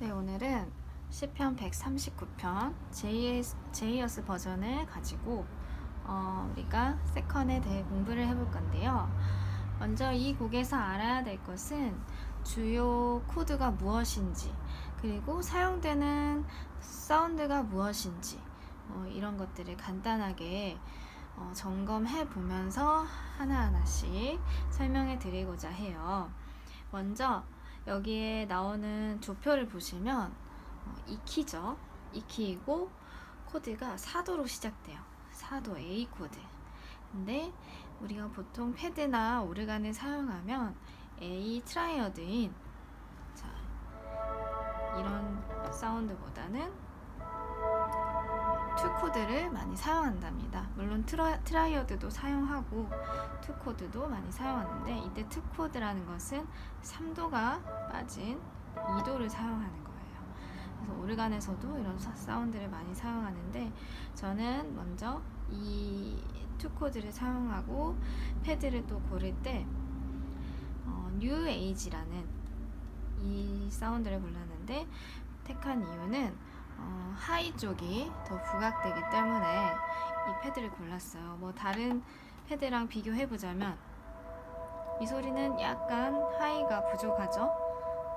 네, 오늘은 시편 139편 제이어스, 제이어스 버전을 가지고 어, 우리가 세컨에 대해 공부를 해볼 건데요. 먼저 이 곡에서 알아야 될 것은 주요 코드가 무엇인지 그리고 사용되는 사운드가 무엇인지 어, 이런 것들을 간단하게 어, 점검해 보면서 하나하나씩 설명해 드리고자 해요. 먼저 여기에 나오는 조표를 보시면 어. 이 키이고 코드가 4도로 시작돼요. 4도 A 코드. 근데 우리가 보통 패드나 오르간을 사용하면 A 트라이어드인 자, 이런 사운드보다는 투 코드를 많이 사용한답니다. 물론 트라, 트라이어드도 사용하고 투 코드도 많이 사용하는데 이때 투 코드라는 것은 3도가 빠진 2도를 사용하는 거예요. 그래서 오르간에서도 이런 사- 사운드를 많이 사용하는데 저는 먼저 이 투 코드를 사용하고 패드를 또 고를 때 어, 뉴 에이지라는 이 사운드를 골랐는데 택한 이유는 어, 하이 쪽이 더 부각되기 때문에 이 패드를 골랐어요. 뭐 다른 패드랑 비교해 보자면 이 소리는 약간 하이가 부족하죠.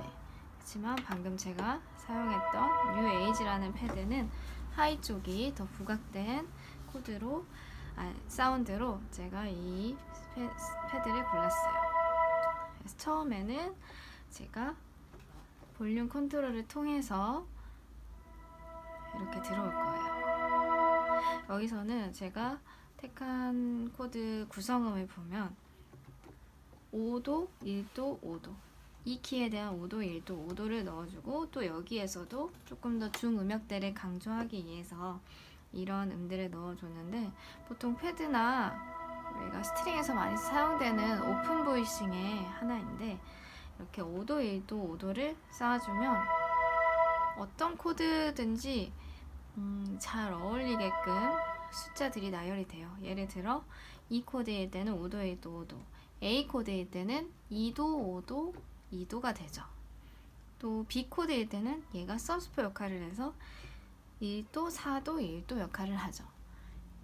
네. 그렇지만 방금 제가 사용했던 뉴 에이지라는 패드는 하이 쪽이 더 부각된 코드로 아, 사운드로 제가 이 패, 패드를 골랐어요. 그래서 처음에는 제가 볼륨 컨트롤을 통해서 이렇게 들어올 거예요. 여기서는 제가 택한 코드 구성음을 보면 5도, 1도, 5도 이 키에 대한 5도, 1도, 5도를 넣어주고 또 여기에서도 조금 더 중음역대를 강조하기 위해서 이런 음들을 넣어줬는데 보통 패드나 우리가 스트링에서 많이 사용되는 오픈 보이싱의 하나인데 이렇게 5도, 1도, 5도를 쌓아주면 어떤 코드든지 음, 잘 어울리게끔 숫자들이 나열이 돼요. 예를 들어 이 코드일 때는 5도, 1도, 5도, A 코드일 때는 2도, 5도, 2도가 되죠. 또 B 코드일 때는 얘가 서스포 역할을 해서 1도, 4도, 1도 역할을 하죠.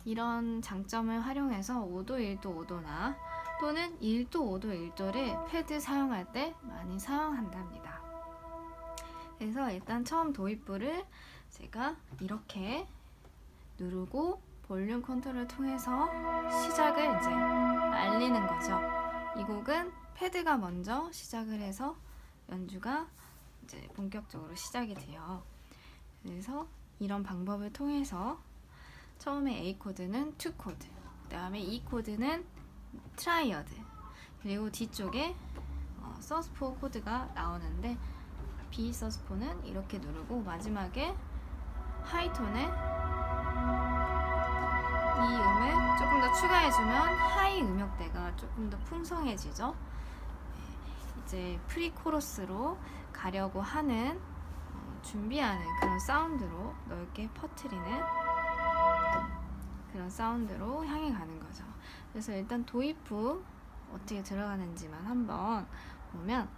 이런 장점을 활용해서 5도, 1도, 5도나 또는 1도, 5도, 1도를 패드 사용할 때 많이 사용한답니다. 그래서 일단 처음 도입부를 제가 이렇게 누르고 볼륨 컨트롤을 통해서 시작을 이제 알리는 거죠. 이 곡은 패드가 먼저 시작을 해서 연주가 이제 본격적으로 시작이 돼요. 그래서 이런 방법을 통해서 처음에 A 코드는 2 코드, 그 다음에 E 코드는 트라이어드, 그리고 뒤쪽에 어, 서스포 코드가 나오는데 B 서스포는 이렇게 누르고 마지막에 하이톤에 이 음을 조금 더 추가해주면 하이 음역대가 조금 더 풍성해지죠. 네, 이제 프리코러스로 가려고 하는 어, 준비하는 그런 사운드로 넓게 퍼트리는 그런 사운드로 향해 가는 거죠. 그래서 일단 도입부 어떻게 들어가는지만 한번 보면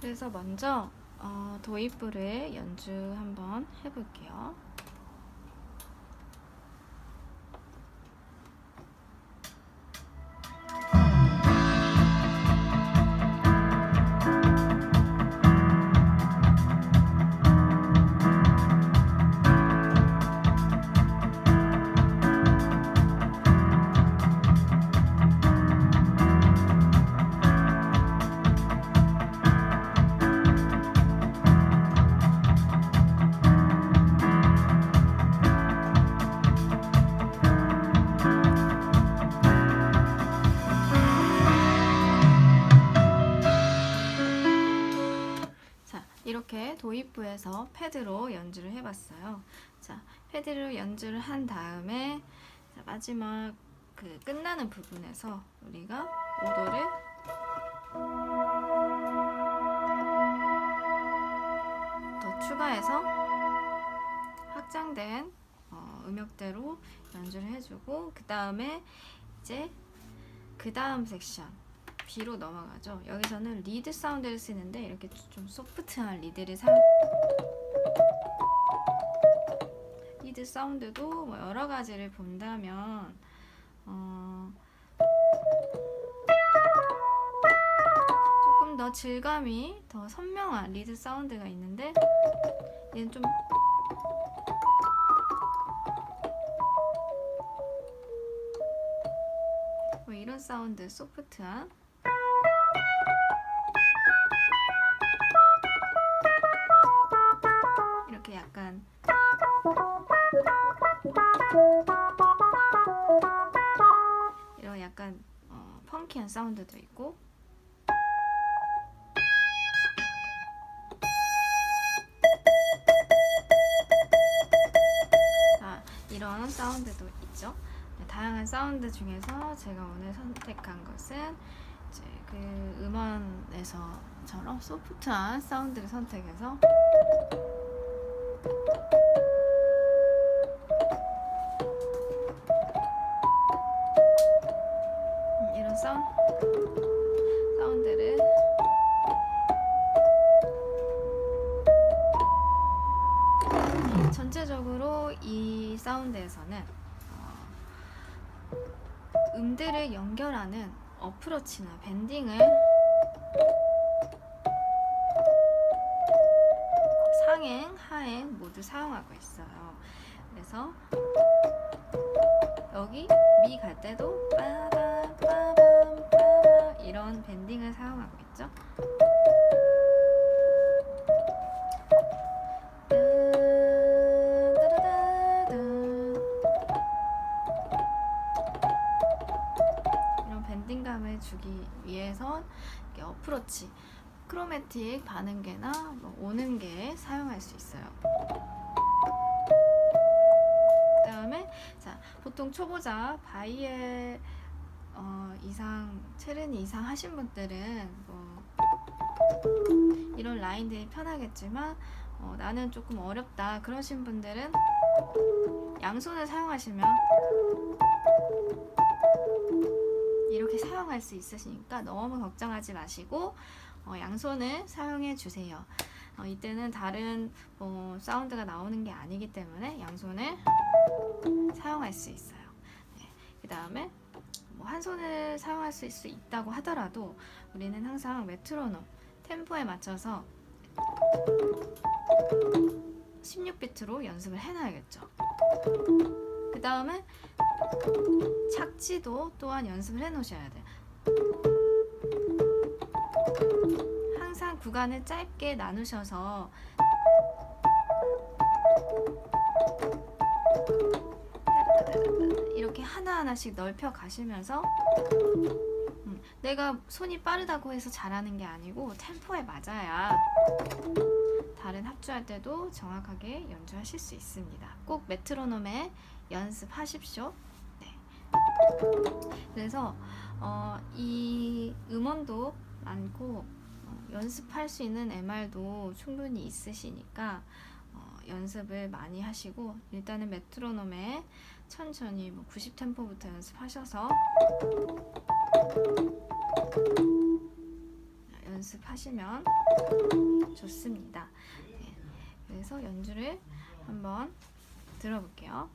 그래서 먼저 어, 도입부를 연주 한번 해볼게요. 이렇게 도입부에서 패드로 연주를 해봤어요. 자, 패드로 연주를 한 다음에 자, 마지막 그 끝나는 부분에서 우리가 오도를 추가해서 확장된 어, 음역대로 연주를 해주고 그 다음에 이제 그 다음 섹션 B로 넘어가죠. 여기서는 리드 사운드를 쓰는데 이렇게 좀 소프트한 리드를 사용. 리드 사운드도 뭐 여러 가지를 본다면 어, 조금 더 질감이 더 선명한 리드 사운드가 있는데 얘는 좀 뭐 이런 사운드 소프트한 어, 펑키한 사운드도 있고 자, 이런 사운드도 있죠. 네, 다양한 사운드 중에서 제가 오늘 선택한 것은 이제 그 음원에서처럼 소프트한 사운드를 선택해서 사운드에서는 어, 음들을 연결하는 어프로치나 밴딩을 상행, 하행 모두 사용하고 있어요. 그래서 여기 미 갈 때도 빠밤 빠밤 빠밤 이런 밴딩을 사용하고 있죠. 주기 위해선 어프로치, 크로매틱 반응계나 뭐 오는계 사용할 수 있어요. 그 다음에 자 보통 초보자 바이엘 어, 이상 체르니 이상 하신 분들은 뭐 이런 라인들이 편하겠지만 어, 나는 조금 어렵다 그러신 분들은 양손을 사용하시면 이렇게 사용할 수 있으시니까 너무 걱정하지 마시고 어, 양손을 사용해 주세요. 어, 이때는 다른 뭐 사운드가 나오는 게 아니기 때문에 양손을 사용할 수 있어요. 네. 그 다음에 뭐 한 손을 사용할 수 있- 있다고 하더라도 우리는 항상 메트로놈 템포에 맞춰서 16비트로 연습을 해놔야겠죠. 그 다음에 착지도 또한 연습을 해 놓으셔야 돼요. 항상 구간을 짧게 나누셔서 이렇게 하나하나씩 넓혀 가시면서 음, 내가 손이 빠르다고 해서 잘하는 게 아니고 템포에 맞아야 다른 합주할 때도 정확하게 연주하실 수 있습니다. 꼭 메트로놈에 연습하십시오. 네. 그래서 어, 이 음원도 많고 어, 연습할 수 있는 MR도 충분히 있으시니까 어, 연습을 많이 하시고 일단은 메트로놈에 천천히 뭐 90 템포부터 연습하셔서 연습하시면 좋습니다. 네, 그래서 연주를 한번 들어볼게요.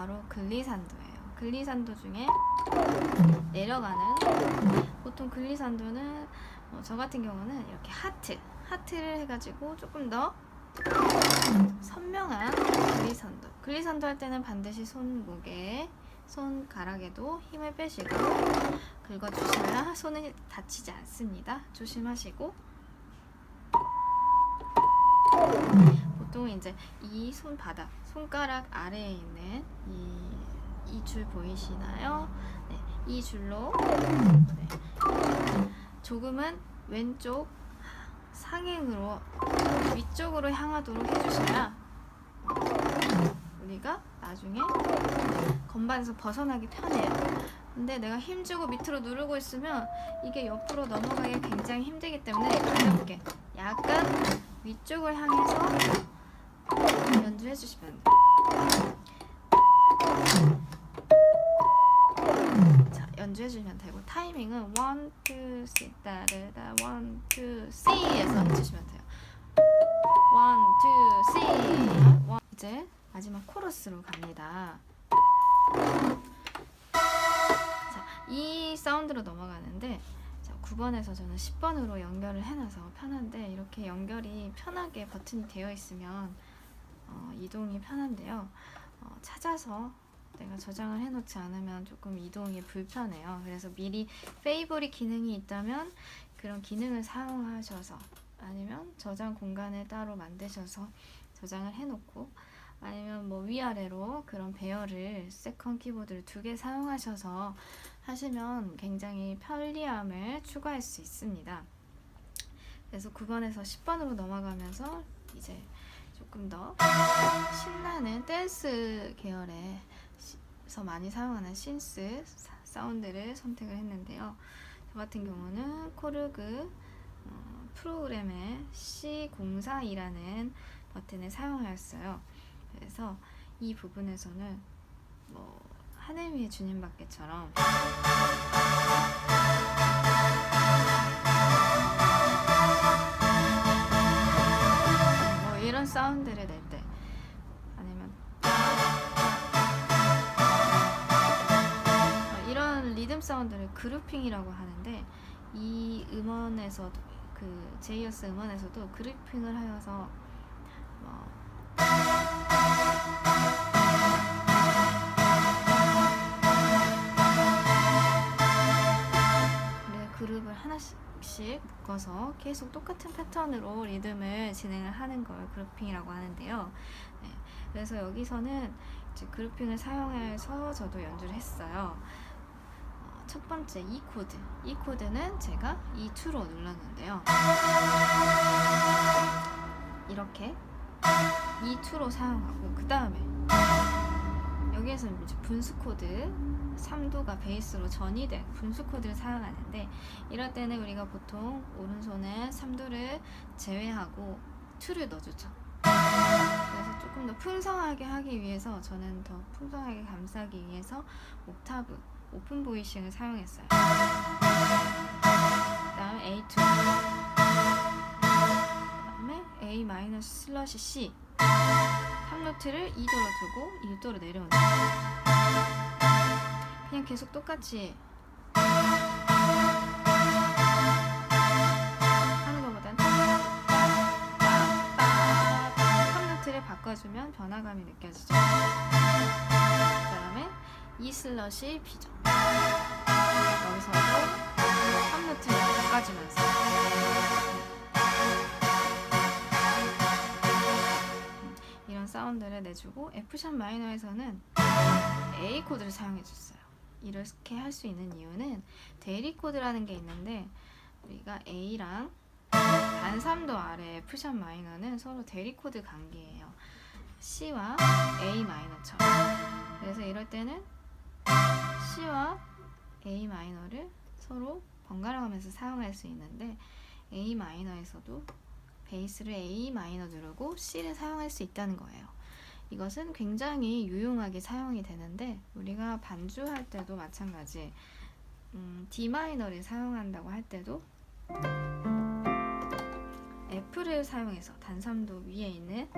바로 글리산도예요. 글리산도 중에 내려가는 보통 글리산도는 어, 저 같은 경우는 이렇게 하트, 하트를 해가지고 조금 더 선명한 글리선도. 글리선도 할 때는 반드시 손목에, 손가락에도 힘을 빼시고 긁어주셔야 손이 다치지 않습니다. 조심하시고 보통 이제 이 손바닥, 손가락 아래에 있는 이 이 줄 보이시나요? 네, 이 줄로 네, 조금은 왼쪽 상행으로 위쪽으로 향하도록 해주셔야 우리가 나중에 건반에서 벗어나기 편해요. 근데 내가 힘주고 밑으로 누르고 있으면 이게 옆으로 넘어가기 굉장히 힘들기 때문에 가볍게 약간 위쪽을 향해서 연주해 주시면. 자, 연주해 주시면 되고 타이밍은 1, 2, 3 따르다 1, 2, 3에서 해주시면 돼요. 1, 2, 3 원. 이제 마지막 코러스로 갑니다. 자, 이 사운드로 넘어가는데 자, 9번에서 저는 10번으로 연결을 해놔서 편한데 이렇게 연결이 편하게 버튼이 되어 있으면 어, 이동이 편한데요. 어, 찾아서 내가 저장을 해놓지 않으면 조금 이동이 불편해요. 그래서 미리 페이보릿 기능이 있다면 그런 기능을 사용하셔서 아니면 저장 공간을 따로 만드셔서 저장을 해놓고 아니면 뭐 위아래로 그런 배열을 세컨 키보드를 두 개 사용하셔서 하시면 굉장히 편리함을 추가할 수 있습니다. 그래서 9번에서 10번으로 넘어가면서 이제 조금 더 신나는 댄스 계열에서 많이 사용하는 신스 사- 사운드를 선택을 했는데요. 저 같은 경우는 코르그 어, 프로그램의 C04이라는 버튼을 사용하였어요. 그래서 이 부분에서는 뭐 하늘 위의 주님 밖에처럼 이런 사운드를 낼 때 아니면 어, 이런 리듬 사운드를 그루핑이라고 하는데 이 음원에서도 그 제이어스 음원에서도 그루핑을 하여서 뭐 하나씩 묶어서 계속 똑같은 패턴으로 리듬을 진행을 하는 걸 그룹핑이라고 하는데요. 네, 그래서 여기서는 이제 그룹핑을 사용해서 저도 연주를 했어요. 어, 첫 번째 E 코드. E 코드는 제가 E2로 눌렀는데요. 이렇게 E2로 사용하고 그 다음에 여기에서 이제 분수 코드 3도가 베이스로 전이된 분수 코드를 사용하는데 이럴 때는 우리가 보통 오른손은 3도를 제외하고 2를 넣어주죠. 그래서 조금 더 풍성하게 하기 위해서 저는 더 풍성하게 감싸기 위해서 옥타브 오픈 보이싱을 사용했어요. 그다음 A2 그다음에 A 마이너스 슬러시 C 3노트를 2도로 두고 1도로 내려온다. 그냥 계속 똑같이 하는 것보단 3노트를 바꿔주면 변화감이 느껴지죠. 그 다음에 E 슬러시 B죠. 여기서도 3노트를 바꿔주면서 사운드를 내주고 F샵 마이너에서는 A 코드를 사용해 줬어요. 이렇게 할 수 있는 이유는 대리 코드라는 게 있는데 우리가 A랑 단3도 아래 F샵 마이너는 서로 대리 코드 관계예요. C와 A 마이너처럼. 그래서 이럴 때는 C와 A 마이너를 서로 번갈아 가면서 사용할 수 있는데 A 마이너에서도 베이스를 A 마이너 누르고 C를 사용할 수 있다는 거예요. 이것은 굉장히 유용하게 사용이 되는데 우리가 반주할 때도 마찬가지 음, D 마이너를 사용한다고 할 때도 F를 사용해서 단삼도 위에 있는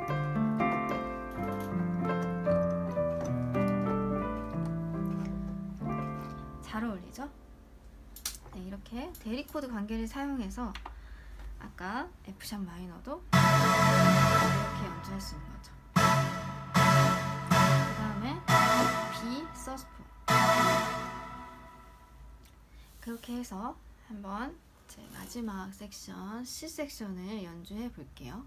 잘 어울리죠? 네, 이렇게 대리 코드 관계를 사용해서 아까 F샵 마이너도 이렇게 연주할 수 있는 거죠. 그 다음에 B 서스포 그렇게 해서 한번 제 마지막 섹션 C 섹션을 연주해 볼게요.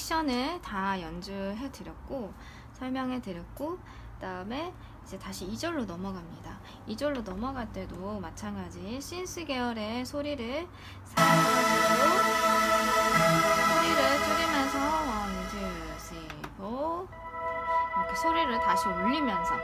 섹션을 다 연주해 드렸고 설명해 드렸고 그다음에 이제 다시 2절로 넘어갑니다. 2절로 넘어갈 때도 마찬가지 신스 계열의 소리를 사용해 다시 올리면서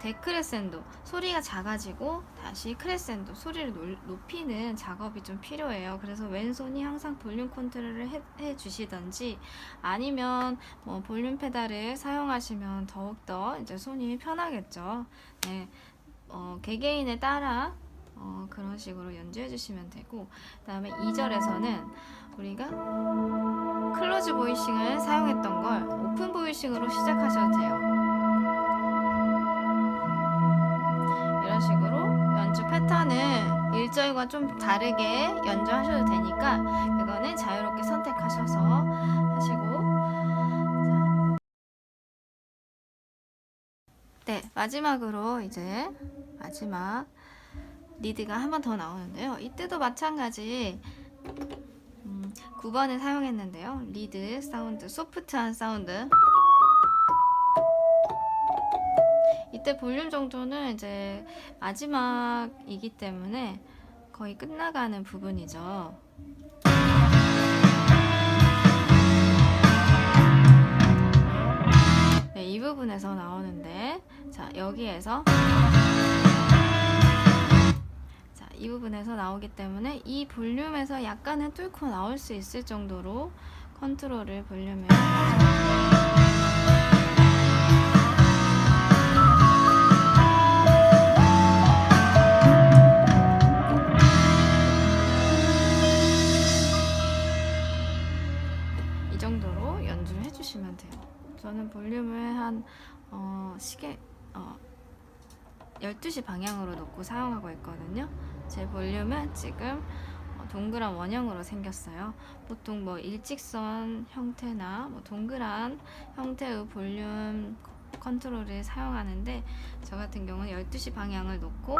데크레센도 소리가 작아지고 다시 크레센도 소리를 놀- 높이는 작업이 좀 필요해요. 그래서 왼손이 항상 볼륨 컨트롤을 해, 해 주시던지 아니면 뭐 볼륨 페달을 사용하시면 더욱더 이제 손이 편하겠죠. 네. 어, 개개인에 따라 어, 그런 식으로 연주해 주시면 되고 그 다음에 2절에서는 우리가 클로즈 보이싱을 사용했던 걸 오픈 보이싱으로 시작하셔도 돼요. 이런 식으로 연주 패턴을 1절과 좀 다르게 연주하셔도 되니까 그거는 자유롭게 선택하셔서 하시고 자. 네 마지막으로 이제 마지막 리드가 한 번 더 나오는데요. 이때도 마찬가지 음, 9번을 사용했는데요. 리드 사운드, 소프트한 사운드. 이때 볼륨 정도는 이제 마지막이기 때문에 거의 끝나가는 부분이죠. 네, 이 부분에서 나오는데, 자, 여기에서 자, 이 부분에서 나오기 때문에 이 볼륨에서 약간은 뚫고 나올 수 있을 정도로 컨트롤을 볼륨을 볼륨을 한 어, 시계 어, 12시 방향으로 놓고 사용하고 있거든요. 제 볼륨은 지금 어, 동그란 원형으로 생겼어요. 보통 뭐 일직선 형태나 뭐 동그란 형태의 볼륨 컨트롤을 사용하는데 저 같은 경우는 12시 방향을 놓고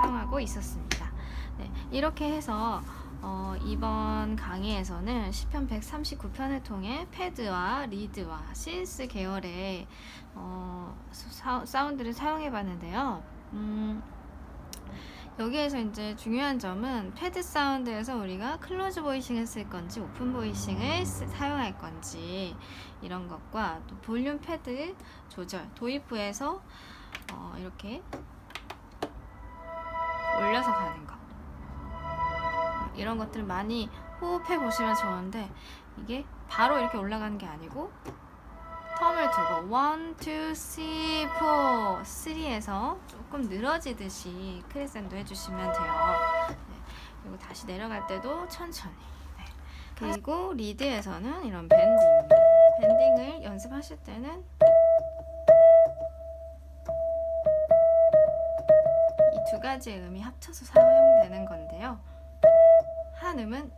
사용하고 있었습니다. 네, 이렇게 해서 어, 이번 강의에서는 시편 139편을 통해 패드와 리드와 신스 계열의 어, 사, 사운드를 사용해 봤는데요. 음, 여기에서 이제 중요한 점은 패드 사운드에서 우리가 클로즈 보이싱을 쓸 건지 오픈 보이싱을 쓰- 사용할 건지 이런 것과 또 볼륨 패드 조절 도입부에서 어, 이렇게 올려서 가는 거 이런 것들 많이 호흡해 보시면 좋은데 이게 바로 이렇게 올라가는 게 아니고 텀을 두고 1, 2, 3, 4, 3에서 조금 늘어지듯이 크레센도 해주시면 돼요. 네. 그리고 다시 내려갈 때도 천천히. 네. 그리고 리드에서는 이런 밴딩. 밴딩을 연습하실 때는 이 두 가지의 음이 합쳐서 사용되는 건데요. 한 음은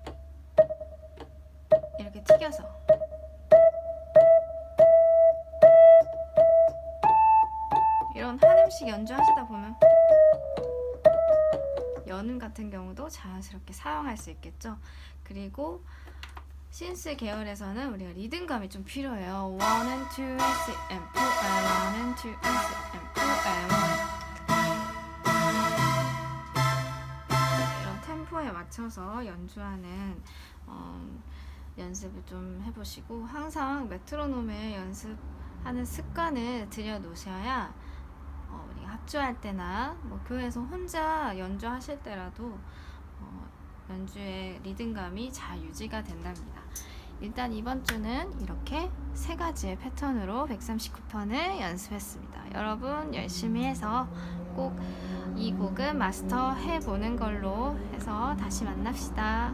이렇게 튀겨서 이런 한 음씩 연주하시다 보면 연음 같은 경우도 자연스럽게 사용할 수 있겠죠. 그리고 신스 계열에서는 우리가 리듬감이 좀 필요해요. 1 and 2 and 3 and 4 and 1 and 2 and 3 and 4 and 1 맞춰서 연주하는 어, 연습을 좀 해보시고 항상 메트로놈에 연습하는 습관을 들여놓으셔야 어, 우리가 합주할 때나 뭐 교회에서 혼자 연주하실 때라도 어, 연주의 리듬감이 잘 유지가 된답니다. 일단 이번 주는 이렇게 세 가지의 패턴으로 139편을 연습했습니다. 여러분 열심히 해서 꼭 이 곡은 마스터 해보는 걸로 해서 다시 만납시다.